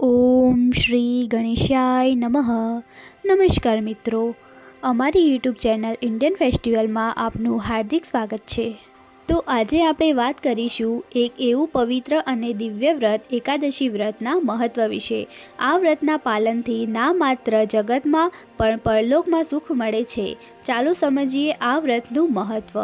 ઓમ શ્રી ગણેશાય નમઃ. નમસ્કાર મિત્રો, અમારી યુટ્યુબ ચેનલ ઇન્ડિયન ફેસ્ટિવલમાં આપનું હાર્દિક સ્વાગત છે. તો આજે આપણે વાત કરીશું એક એવું પવિત્ર અને દિવ્ય વ્રત, એકાદશી વ્રતના મહત્ત્વ વિશે. આ વ્રતના પાલનથી ના માત્ર જગતમાં પણ પરલોકમાં સુખ મળે છે. ચાલો સમજીએ આ વ્રતનું મહત્ત્વ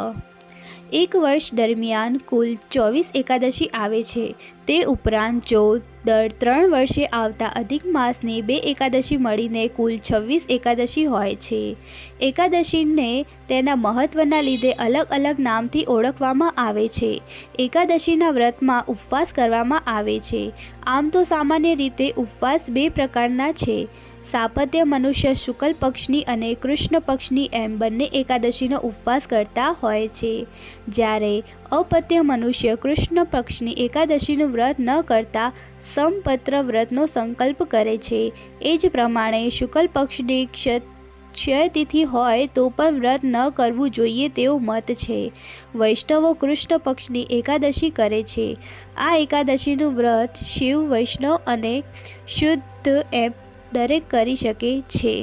એક વર્ષ દરમિયાન કુલ ચોવીસ એકાદશી આવે છે. તે ઉપરાંત ચૌદ દર ત્રણ વર્ષે આવતા અધિક માસની બે એકાદશી મળીને કુલ છવ્વીસ એકાદશી હોય છે. એકાદશીને તેના મહત્ત્વના લીધે અલગ અલગ નામથી ઓળખવામાં આવે છે. એકાદશીના વ્રતમાં ઉપવાસ કરવામાં આવે છે. આમ તો સામાન્ય રીતે ઉપવાસ બે પ્રકારના છે. સાપત્ય મનુષ્ય શુક્લ પક્ષની અને કૃષ્ણ પક્ષની એમ બંને એકાદશીનો ઉપવાસ કરતા હોય છે. જ્યારે અપત્ય મનુષ્ય કૃષ્ણ પક્ષની એકાદશીનું વ્રત ન કરતા સમપત્ર વ્રતનો સંકલ્પ કરે છે. એ જ પ્રમાણે શુક્લ પક્ષની ક્ષય તિથિ હોય તો પણ વ્રત ન કરવું જોઈએ તેવો મત છે. વૈષ્ણવો કૃષ્ણ પક્ષની એકાદશી કરે છે. આ એકાદશીનું વ્રત શિવ, વૈષ્ણવ અને શુદ્ધ એમ દરેક કરી શકે છે.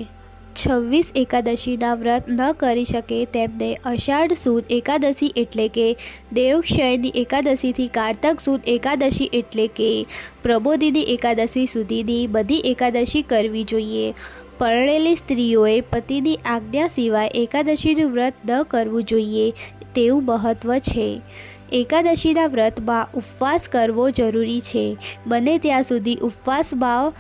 છવ્વીસ એકાદશીના વ્રત ન કરી શકે તેમને અષાઢ સુદ એકાદશી એટલે કે દેવક્ષયની એકાદશીથી કારતક સુદ એકાદશી એટલે કે પ્રબોધિની એકાદશી સુધીની બધી એકાદશી કરવી જોઈએ. પરણેલી સ્ત્રીઓએ પતિની આજ્ઞા સિવાય એકાદશીનું વ્રત ન કરવું જોઈએ તેવું મહત્ત્વ છે. એકાદશીના વ્રતમાં ઉપવાસ કરવો જરૂરી છે. બને ત્યાં સુધી ઉપવાસમાં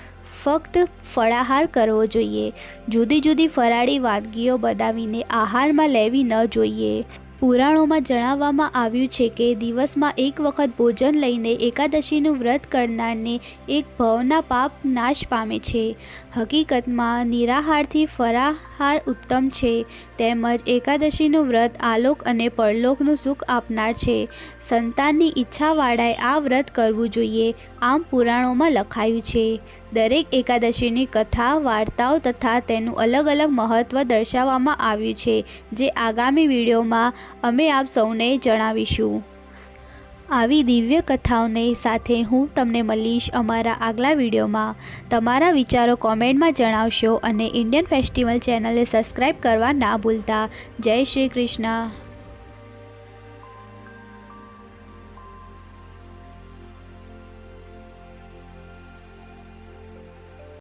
ફક્ત ફળાહાર કરવો જોઈએ. જુદી જુદી ફરાળી વાનગીઓ બનાવીને આહારમાં લેવી ન જોઈએ. પુરાણોમાં જણાવવામાં આવ્યું છે કે દિવસમાં એક વખત ભોજન લઈને એકાદશીનું વ્રત કરનારને એક ભવના પાપ નાશ પામે છે. હકીકતમાં નિરાહારથી ફરાહાર ઉત્તમ છે. તેમજ એકાદશીનું વ્રત આલોક અને પરલોકનું સુખ આપનાર છે. સંતાનની ઈચ્છાવાળાએ આ વ્રત કરવું જોઈએ. આમ પુરાણોમાં લખાયું છે. દરેક એકાદશીની કથા, વાર્તાઓ તથા તેનું અલગ અલગ મહત્ત્વ દર્શાવવામાં આવ્યું છે, જે આગામી વિડીયોમાં અમે આપ સૌને જણાવીશું. આવી દિવ્ય કથાઓને સાથે હું તમને મળીશ અમારા આગલા વિડીયોમાં. તમારા વિચારો કોમેન્ટમાં જણાવશો અને ઇન્ડિયન ફેસ્ટિવલ ચેનલને સબસ્ક્રાઈબ કરવા ના ભૂલતા. જય શ્રી કૃષ્ણ.